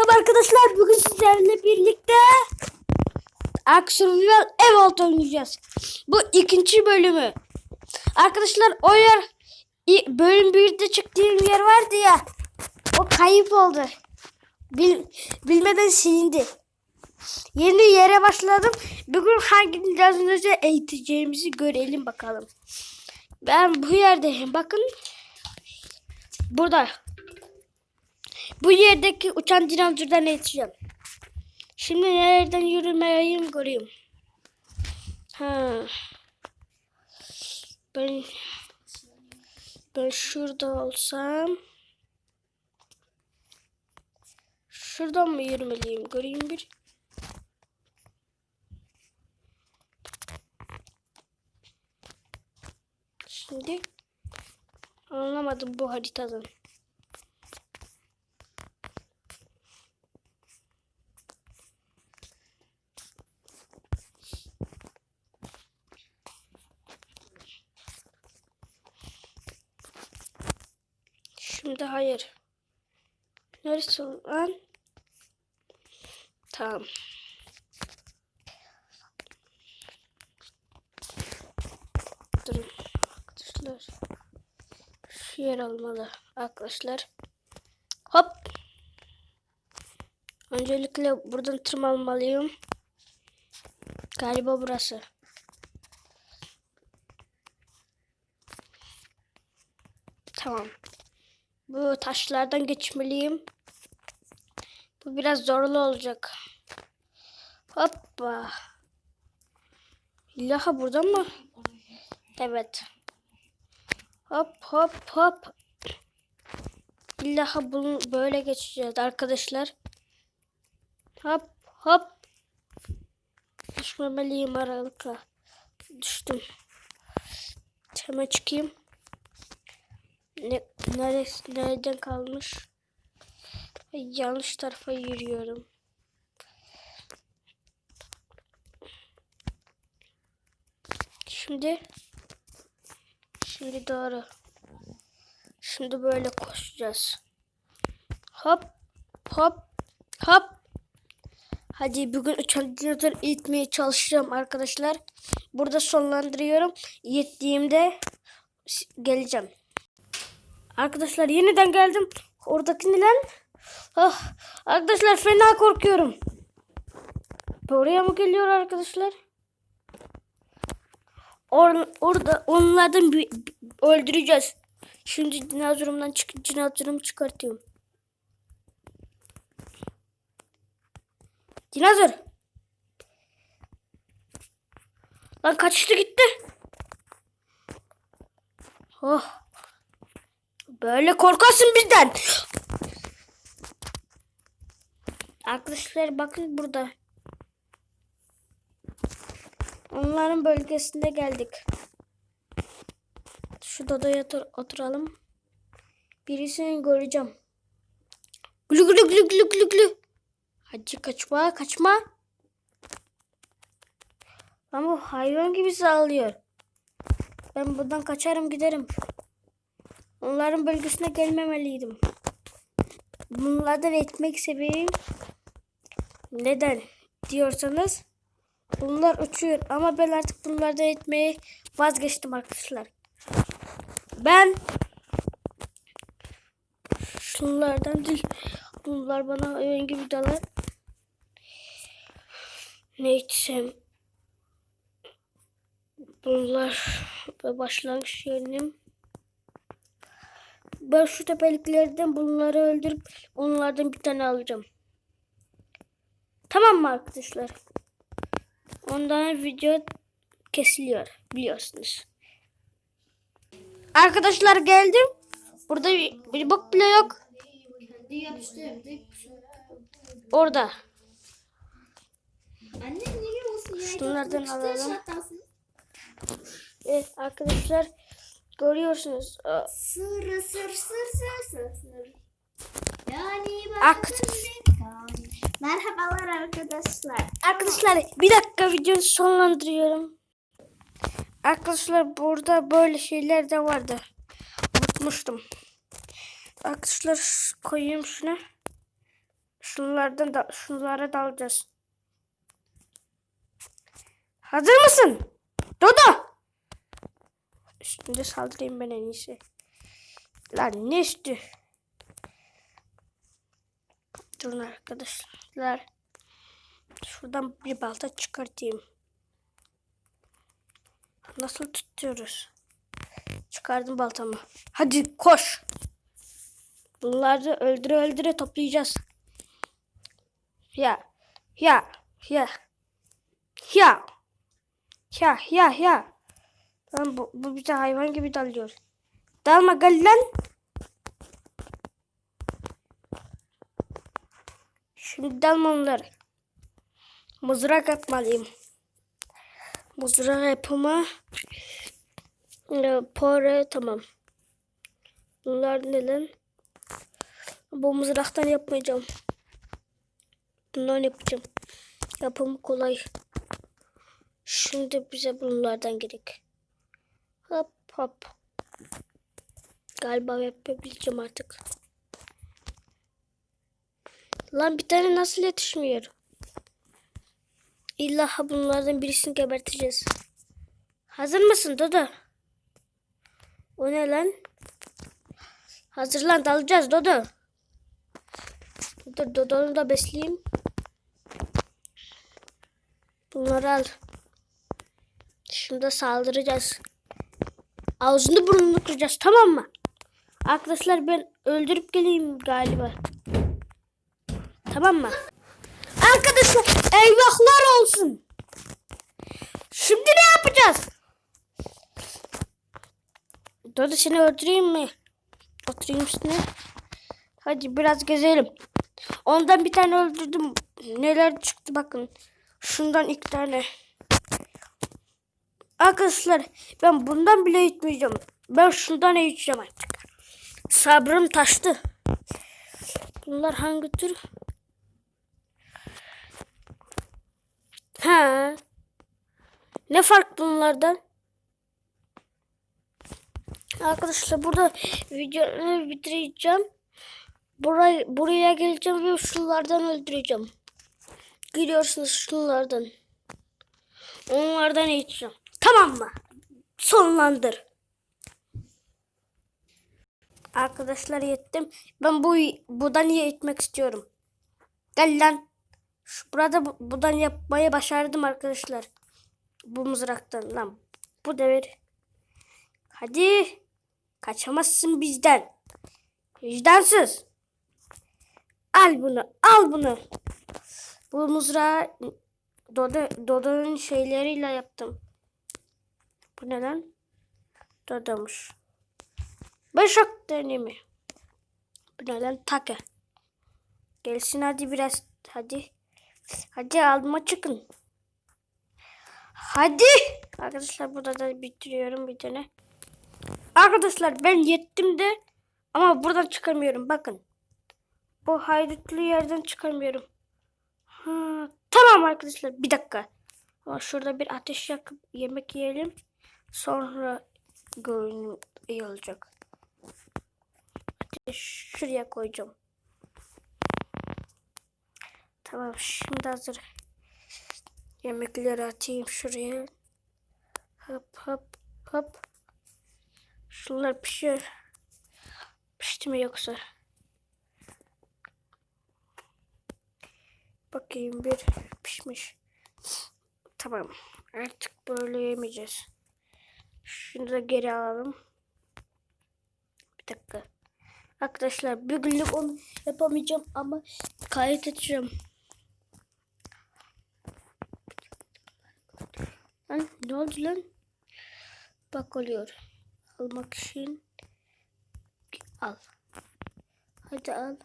Merhaba arkadaşlar. Bugün sizlerle birlikte Ark Survival ev altı oynayacağız. Bu ikinci bölümü. Arkadaşlar o yer bölüm 1'de çıktığım yer vardı ya. O kayıp oldu. Bil, bilmeden silindi. Yeni yere başladım. Bugün hangi dinozorları eğiteceğimizi görelim bakalım. Ben bu yerdeyim. Bakın. Burada. Bu yerdeki uçan dinozordan eğiteceğim. Şimdi nereden yürümeyeyim göreyim. Ha. Ben ben şurada olsam şuradan mı yürümeliyim? Göreyim bir. Şimdi anlamadım bu haritadan. Şimdi hayır. Neresi lan? Tamam. Durun arkadaşlar. Şu yer olmalı arkadaşlar. Hop. Öncelikle buradan tırmanmalıyım. Galiba burası. Tamam. Bu taşlardan geçmeliyim. Bu biraz zorlu olacak. Hoppa. İllaha buradan mı? Evet. Hop hop hop. İllaha bunu böyle geçeceğiz arkadaşlar. Hop hop. Düşmemeliyim aralıkla. Düştüm. Hemen çıkayım. Ne, neresi, nereden kalmış? Yanlış tarafa yürüyorum. Şimdi şimdi doğru. Şimdi böyle koşacağız. Hop hop hop. Hadi bugün uçan dinozor eğitmeye çalışacağım arkadaşlar. Burada sonlandırıyorum. Yettiğimde geleceğim. Arkadaşlar yeniden geldim. Oradaki ne lan? Ah, arkadaşlar fena korkuyorum. Buraya mı geliyor arkadaşlar? Or orada onlardan bir- öldüreceğiz. Şimdi dinozorumdan çık dinozorumu çıkartıyorum. Dinozor. Lan kaçtı gitti. Oh. Böyle korkarsın bizden. Arkadaşlar bakın burada. Onların bölgesinde geldik. Şu odaya otur oturalım. Birisini göreceğim. Gülü gülü gülü gülü gülü gülü. Hadi kaçma kaçma. Ama hayvan gibi sağlıyor. Ben buradan kaçarım giderim. Onların bölgesine gelmemeliydim. Bunlardan etmek sebebim neden diyorsanız bunlar uçuyor ama ben artık bunlardan etmeye vazgeçtim arkadaşlar. Ben şunlardan değil. Bunlar bana oyun gibi dalar. Ne içsem bunlar ve başlangıç yerim. Ben şu tepeliklerden bunları öldürüp onlardan bir tane alacağım. Tamam mı arkadaşlar? Ondan video kesiliyor biliyorsunuz. Arkadaşlar geldim. Burada bir, bir bok bile yok. Orada. Şunlardan alalım. Evet arkadaşlar görüyorsunuz. Aa, Sır sır sır sır sır sır. Yani Ak- ben Merhabalar arkadaşlar. Arkadaşlar bir dakika videoyu sonlandırıyorum. Arkadaşlar burada böyle şeyler de vardı. Unutmuştum. Arkadaşlar koyayım şunu. Şu Şunlardan da şunlara dalacağız. Hazır mısın? Dodo. Üstünde saldırayım ben en iyisi. Lan ne üstü? Durun arkadaşlar. Şuradan bir balta çıkartayım. Nasıl tutuyoruz? Çıkardım baltamı. Hadi koş. Bunları öldüre öldüre toplayacağız. Ya. Ya. Ya. Ya. Ya ya ya. Lan bu, bu bize hayvan gibi dalıyor. Dalma gel lan. Şimdi dalma onları. Mızrak atmalıyım. Mızrak yapımı. Pore tamam. Bunlar ne lan? Bu mızraktan yapmayacağım. Bundan yapacağım. Yapımı kolay. Şimdi bize bunlardan gerek. Hop. Galiba yapabileceğim artık. Lan bir tane nasıl yetişmiyor? İlla bunlardan birisini geberteceğiz. Hazır mısın Dodo? O ne lan? Hazırlan dalacağız Dodo. Dur Dodo'nu da besleyeyim. Bunları al. Şimdi saldıracağız. Ağzını burnunu kıracağız tamam mı? Arkadaşlar ben öldürüp geleyim galiba. Tamam mı? Arkadaşlar eyvahlar olsun. Şimdi ne yapacağız? Dodo seni öldüreyim mi? Oturayım üstüne. Hadi biraz gezelim. Ondan bir tane öldürdüm. Neler çıktı bakın. Şundan iki tane. Arkadaşlar ben bundan bile içmeyeceğim. Ben şundan içeceğim artık. Sabrım taştı. Bunlar hangi tür? Ha. Ne fark bunlardan? Arkadaşlar burada videoyu bitireceğim. Buraya, buraya geleceğim ve şunlardan öldüreceğim. Görüyorsunuz şunlardan. Onlardan eğiteceğim. Tamam mı? Sonlandır. Arkadaşlar yettim. Ben bu buradan eğitmek istiyorum. Gel lan. Şu burada bu- buradan yapmayı başardım arkadaşlar. Bu mızraktan lan. Bu devir. Hadi. Kaçamazsın bizden. Vicdansız. Al bunu. Al bunu. Bu mızrağı Dodo, Dodo'nun şeyleriyle yaptım. Bu ne lan? Dodo'muş. Başak dönemi. Bu ne lan? Take. Gelsin hadi biraz. Hadi. Hadi alma çıkın. Hadi. Arkadaşlar burada da bitiriyorum bir tane. Arkadaşlar ben yettim de ama buradan çıkamıyorum. Bakın. Bu haydutlu yerden çıkamıyorum. Ha, tamam arkadaşlar bir dakika. Şurada bir ateş yakıp yemek yiyelim. Sonra görünüm iyi olacak. Ateş şuraya koyacağım. Tamam şimdi hazır. Yemekleri atayım şuraya. Hop hop hop. Şunlar pişiyor. Pişti mi yoksa? Bakayım bir pişmiş. Tamam. Artık böyle yemeyeceğiz. Şunu da geri alalım. Bir dakika. Arkadaşlar bir günlük onu yapamayacağım ama kayıt edeceğim. Lan ne oldu lan? Bak oluyor. Almak için al. Hadi al.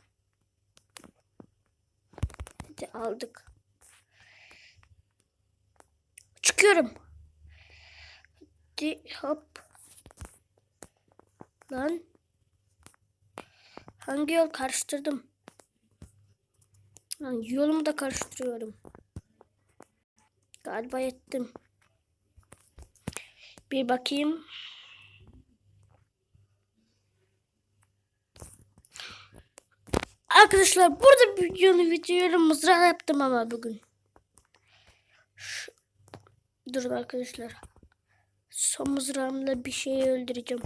Hadi aldık. Çıkıyorum. Hadi hop. Lan. Hangi yol karıştırdım? Lan yolumu da karıştırıyorum. Galiba yettim. Bir bakayım. Arkadaşlar burada videonu bitiriyorum. Mızrağı yaptım ama bugün. Şu- Durun arkadaşlar. Son mızrağımla bir şeyi öldüreceğim.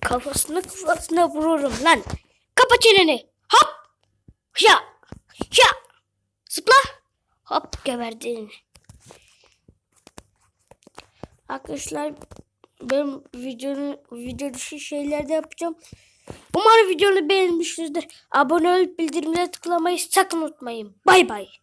Kafasına kafasına vururum lan. Kapa çeneni. Hop. Ya. Ya. Zıpla. Hop geberdin. Arkadaşlar ben videonun video dışı şeyler de yapacağım. Umarım videonu beğenmişsinizdir. Abone olup bildirimleri tıklamayı sakın unutmayın. Bay bay.